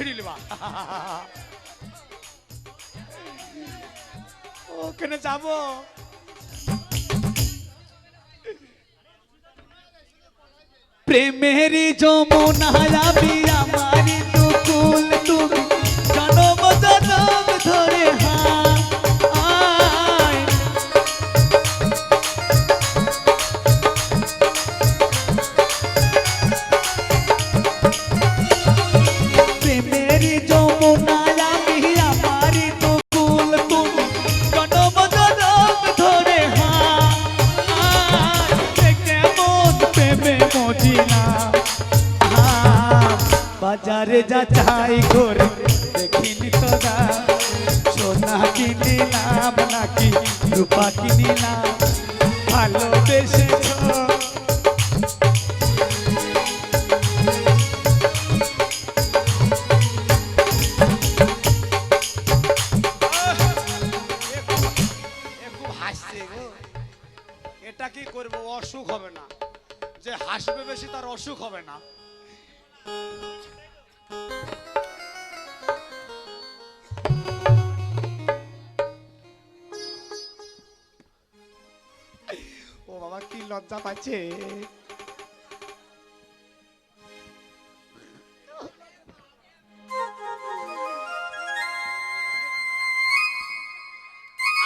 ছিঁড়িলবা ওখানে যাব। প্রেমের যমুনা আমার বাজারে যাচাই করে দেখিনি তো না সোনা কিনিলাম নাকি, রূপা কিনিলাম, ভালোবেসেছ। এটা কি করব? অসুখ হবে না। যে হাসবে বেশি তার অসুখ হবে না। ও বাবা কি লজ্জা পাচ্ছে।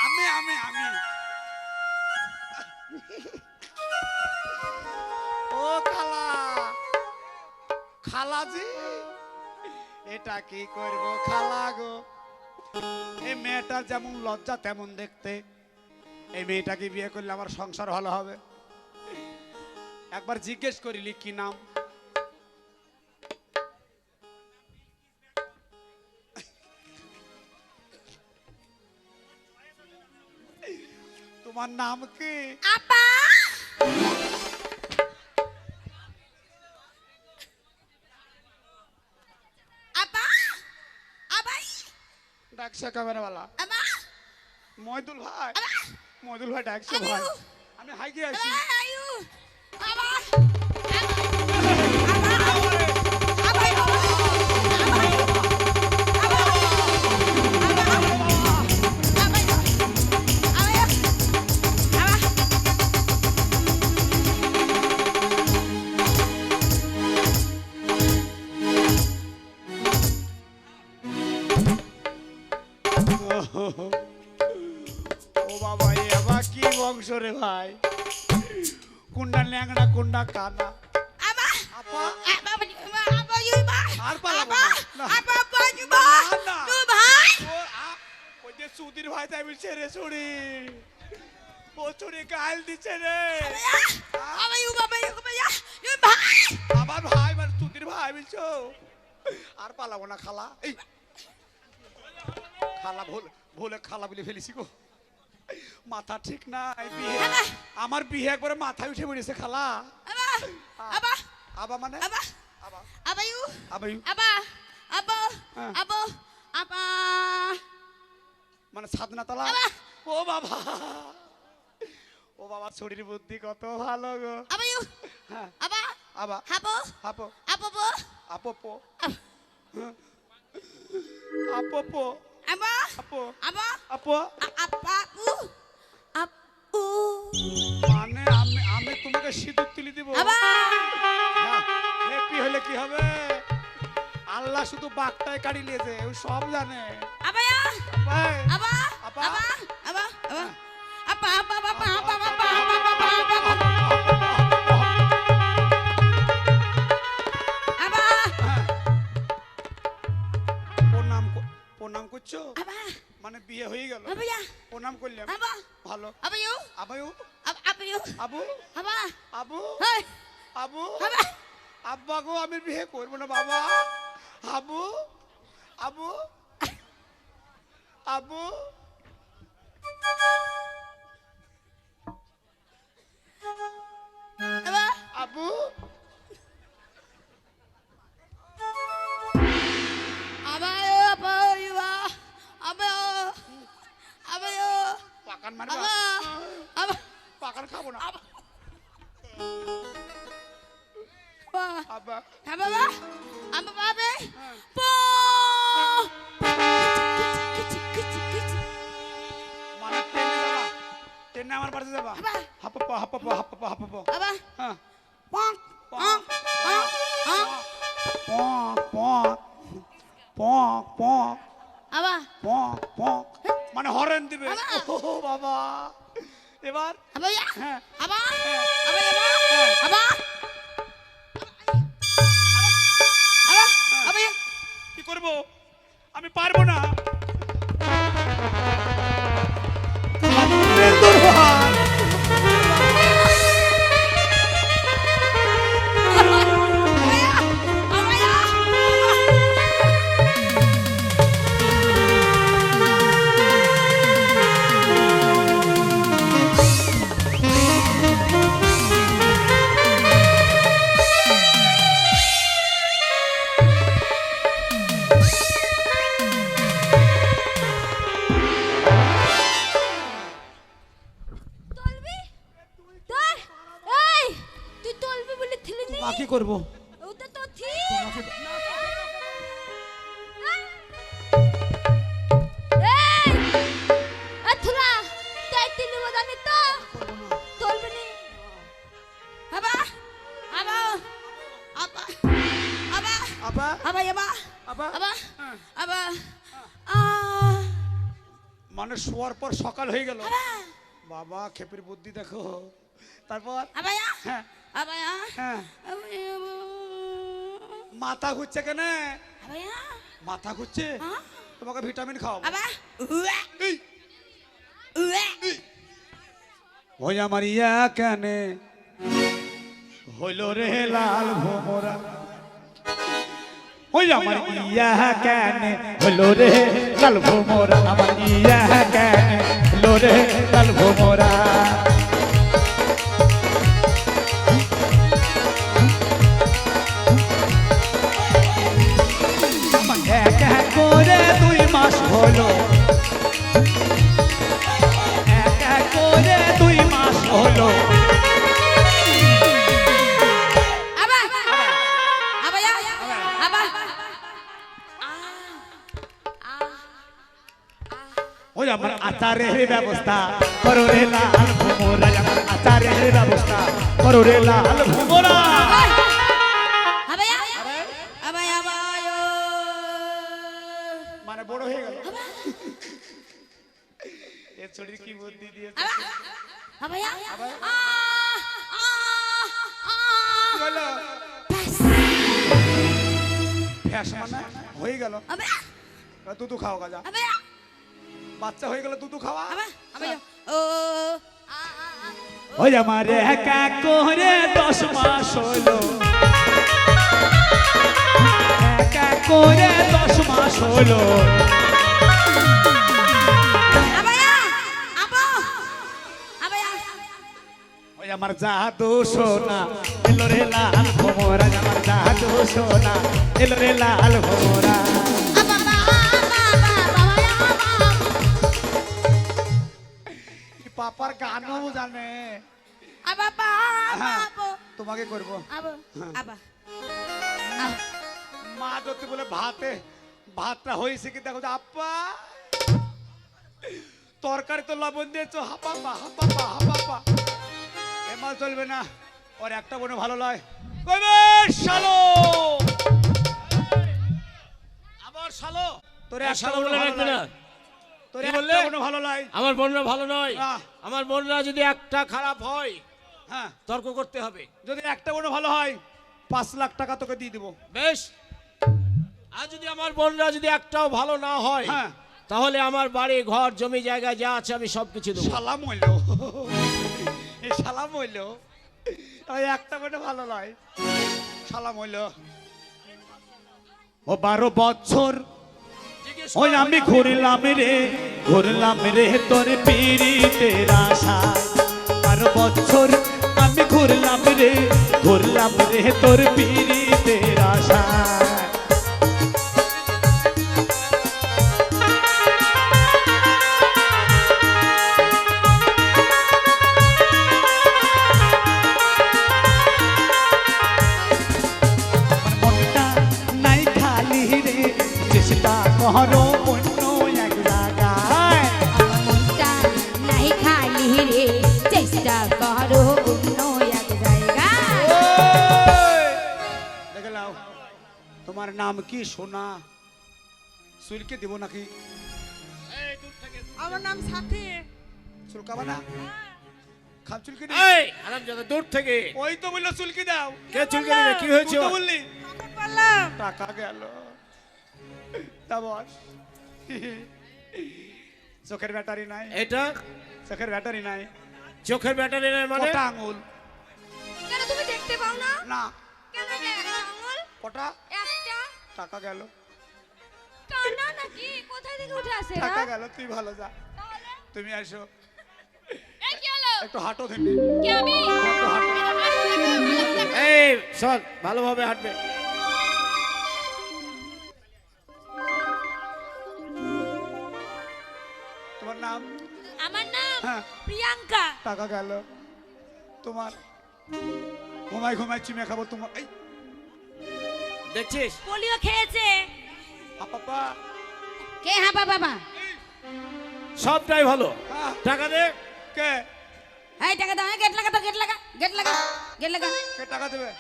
আমি আমি আমি। খালা। খালাজি এটা কি করব খালা গো? এই মেয়েটার যেমন লজ্জা, তেমন দেখতে। এই মেয়েটাকে বিয়ে করলে আমার সংসার ভালো হবে। একবার জিজ্ঞেস করিলি কি নাম? তোমার নাম কি? আপা! ডাকছে ক্যামেরাওয়ালা। ময়দুল ভাই ময়দুল ভাই ডাকছে ভাই। আমি হাইকে আছি। সুধীর ভাই তাই বলছে রে ছুরি ও ছুরি গাল দিচ্ছে রে। আমার ভাই মানে সুধীর ভাই বলছো? আর পালাবো না খালা। এই। খালা ভুল ভুলে খালা বলে ফেলেছি গো। মাথা ঠিক নাই বিয়ে। আমার বিয়ে একবারে মাথায় উঠে পড়েছে খালা। আবা মানে? আবা। আপা ইউ। আবা ইউ- আপা আপা হ্যাঁ। আপা আপা মানে সাধনা তলা। ও বাবা। ও বাবা শরীর বুদ্ধি কত ভালো গো। আপা ইউ। হ্যাঁ। আপা আবা হাপো? আপো আপা পো আপো আপো আপা আপো আপা আপো আপা মানে আমি আমি তোমাকে সিঁদুর তুলি দিব। আপা হ্যাপি হলে কি হবে। আল্লাহ শুধু বাঘটাই কাড়ি লিয়েছে ও সব জানে। মানে বিয়ে হয়ে গেল? প্রণাম করলাম ভালো। আবায়ু। আবু আবু? আবু। আমি বিয়ে করব না বাবা। আবু? আবু? আবু? আবা? அப்பப்போ அப்பப்போ அப்பப்போ মানে হরেন দিবে। বাবা। এবার? কি করব? আমি পারব না। আ। মানে শোয়ার পর সকাল হয়ে গেল। বাবা খেপের বুদ্ধি দেখো। তারপর? আবায়া? হ্যাঁ। আবায়া? হ্যাঁ। মাথা ঘুরছে কেন? আবায়া? মাথা ঘুরছে? হ্যাঁ? তোমাকে ভিটামিন খাও ওই আমার ইয়া কেনে? হইল রে লাল ভোমরা। ওই আমার ইয়া কেনে? হইল রে লাল ভোমরা। আমার ইয়া কেনে? হইল রে লাল ভোমরা। হলো। এক এক করে দুই মাস হলো। ওই আমার আচারের ব্যবস্থা। করো রে লাল ভোমরা আমার আচারের ব্যবস্থা। করো রে লাল ভোমরা। হয়ে গেল। এর শরীর কি বুদ্ধি দিয়েছে? আবায়া ফ্যাস মানে হয়ে গেল। দুধু খাও গাজা। বাচ্চা হয়ে গেল দুধু খাওয়া। ও আ আ আ ওই আমার একা করে দশ মাস হলো। একা করে দশ মাস হলো। আমার জাদু সোনা এলো রে লাল ভোমরা। আমার জাদু সোনা এলো রে লাল ভোমরা। পাপার গানও জানে। তোমাকে করব। আবা আবা। মা যদি বলে ভাতে ভাতটা হয়েছে কি? দেখো যে, আপ্পা তরকারি তো লবণ দিয়েছ হাপাপা হাপাপা হাপাপা এ মাল চলবে না ওর একটা বোনে ভালো লয়। কবে শালো? আবার শালো? তোর এই একটা শালো বলে রাখবে না। আমার বোনরা ভালো নয়। আমার বোনরা যদি একটা খারাপ হয় হ্যাঁ। তর্ক করতে হবে। যদি একটা বোনও ভালো হয় পাঁচ লাখ টাকা তোকে দিয়ে দিব। বেশ। আর যদি আমার বোনরা যদি একটাও ভালো না হয় হ্যাঁ। তাহলে আমার বাড়ি ঘর জমি জায়গা যা আছে আমি সব কিছু দেবো। সালাম হইল। এই সালাম হইল। ওই একটা বেটা ভালো নয়। সালাম হইল। ও বারো বছর ওই আমি। ঘুরলাম রে ঘুরলাম রে তোর পিড়িতের আশায় বারো বছর আমি ঘুরলাম রে ঘুরলাম রে তোর পিড়িতের আশায় কি সোনা চুলকে দিব নাকি? দূর থেকে। আমার নাম সাথী। চুলকাবা না খাপ চুলকে দি? এই, হারামজাদা, দূর থেকে। ওই তো বলল চুলকে দাও। কে চুলকে দিবে? কি হয়েছে? তো বললি। টাকা গেল। তা বস। চোখের ব্যাটারি নাই। এটা? চোখের ব্যাটারি নাই। চোখের ব্যাটারি নেই মানে? কটা আঙুল? কেন তুমি দেখতে পাও না? না। কেন একটা আঙুল? কটা? টাকা গেল। কানা নাকি? কোথায় থেকে উঠে আসে টাকা গেল তুই ভালো যা। তুমি আসো এই কি হলো? একটু হাঁটো ধরবি কি আমি? এই চল ভালোভাবে হাঁটবে। তোমার নাম? আমার নাম হ্যাঁ। প্রিয়াঙ্কা। টাকা গেল। তোমার ঘুমাই ঘুমাই চিমে খাব তোমার এই দেখছিস? পোলিও খেয়েছে। পাপা কে হ্যাঁ বাবা সবটাই ভালো। হ্যাঁ। টাকা দে। কে? এই টাকা দাও। গেট লাগা তো গেট লাগা গেট লাগা গেট লাগা। কে টাকা দেবে?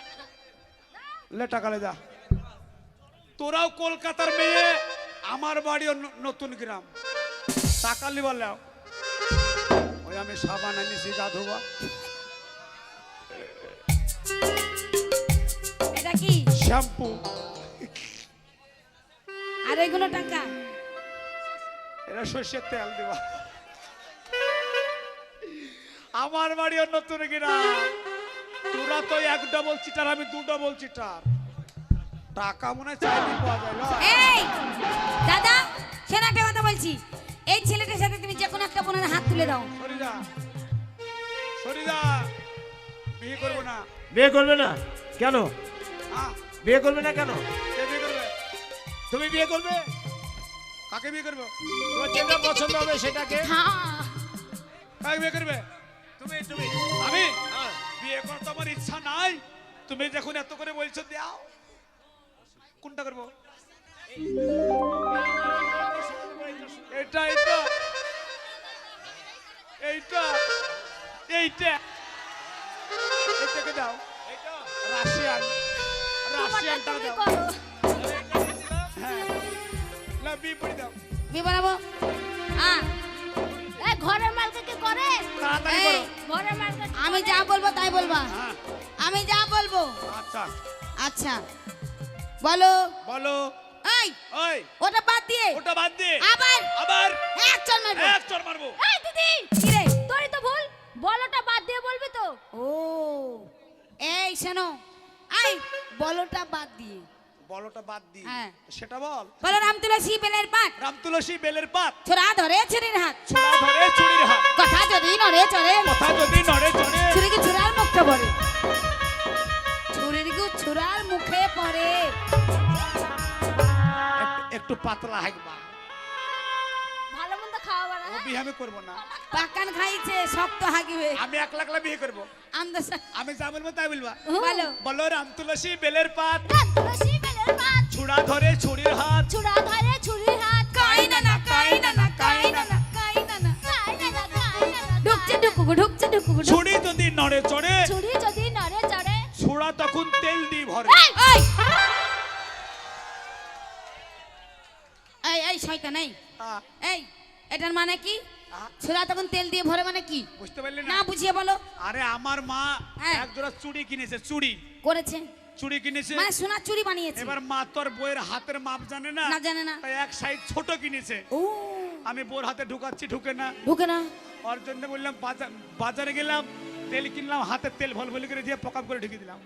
লে টাকা লে যা। তোরাও কলকাতার মেয়ে আমার বাড়িও নতুন গ্রাম। টাকা লিবার লাও ওই আমি সাবান আনিছি গা ধোবা শ্যাম্পু আর এগুলো টাকা? এটা সর্ষের তেল দেবা। আমার বাড়িও নতুন গ্রাম তোরা তো এক ডবল চিটার আমি দু ডবল চিটার টাকা মনে চাইলে পাওয়া যায় না এই দাদা একটা কথা বলছি। এই ছেলেটার সাথে তুমি যে কোনো একটা বোনের হাত তুলে দাও। সরিদা সরিদা বিয়ে করব না। বিয়ে করবে না? কেন? হ্যাঁ বিয়ে করবে না কেন? বিয়ে করবে? তুমি বিয়ে করবে? কাকে বিয়ে করবে? তোমার যেটা পছন্দ হবে সেটাকে। হ্যাঁ। কাকে বিয়ে করবে? তুমি তুমি। আমি? হ্যাঁ। বিয়ে করার তো আমার ইচ্ছা নাই। তুমি যখন এত করে বলছো দাও। কোনটা করব? এটা এটা এইটা। এইটা। এটাকে দাও। এইটা? রাশিয়ান। হ্যাঁ বিয়ে বানাবো হ্যাঁ ঘরের মালকে কি করে? তাড়াতাড়ি এই, করো। ঘরের মালকে আমি যা বলব তাই বলবা। হ্যাঁ। আমি যা বলব। আচ্ছা। আচ্ছা। বলো। বলো। এই। ওই ওটা বাদ দিয়ে। ওটা বাদ দে আবার। আবার। এক চল মারবো। এক চড় মারবো। এই দিদি। কি রে? তোরই তো ভুল। বলটা বাদ দিয়ে বলবি তো। ও। এই শোনো। আই বলটা বাদ দিয়ে। বলটা বাদ দি হ্যাঁ। সেটা বল। বলো রাম তুলসী বেলের পাত রাম তুলসী বেলের পাত ছোড়া ধরে ছুরির হাত। ছোড়া ধরে চুরির হাত। কথা যদি নড়ে চড়ে। কথা যদি নড়ে চড়ে। ছুরি কি ছুরার মুখে পড়ে। ছুরির কি ছুরার মুখে পড়ে। একটু- একটু পাতলা হাইকবা বিয়ে আমি করব না। পাকান খাইছে শক্ত হাগিবে আমি একলা লাখলা বিয়ে করব। আমি যা বলব তাই বলবা? বলো। বলো রাম তুলসী বেলের পাত। রাম তুলসী বেলের পাত। ছুড়া ধরে ছুরির হাত। ছুরা ধরে ছুরির হাত। কাই না না কাই না না কাই না না। কাই না না কাই না না কাই না না ঢুকছে ঢুকছে ঢুকুগু ছুরি যদি নড়ে চড়ে ছুরি যদি নড়ে চড়ে। ছুড়া তখন তেল দি ভরে। এই এই। এই এই শয়তান এই। এই এটার মানে কি? ছুরা তখন তেল দিয়ে ভরে মানে কি? বুঝতে পারলে না? বুঝিয়ে বলো। আরে আমার মা হ্যাঁ। এক জোড়া চুড়ি কিনেছে চুড়ি। করেছে। চুড়ি কিনেছে। মানে সোনার চুরি বানিয়েছে। এবার মা তোর বইয়ের হাতের মাপ জানে না? না জানে না। তাই এক সাইড ছোট কিনেছে। ও। আমি বোর হাতে ঢুকাচ্ছি ঢুকে না। ঢুকে না। ওর জন্য বললাম বাজার গেলাম তেল কিনলাম হাতের তেল ভল ভলি করে দিয়ে পকাপ করে ঢুকে দিলাম।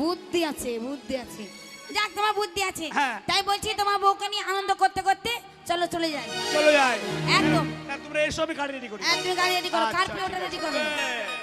বুদ্ধি আছে বুদ্ধি আছে। যাক তোমার বুদ্ধি আছে। হ্যাঁ। তাই বলছি তোমার বউকে নিয়ে আনন্দ করতে করতে চলো চলে যাই। চলো যাই। একদম। না তোমরা এসো আমি গাড়ি রেডি করি। একদম গাড়ি রেডি করো। কার প্লেটটা রেডি করো হ্যাঁ।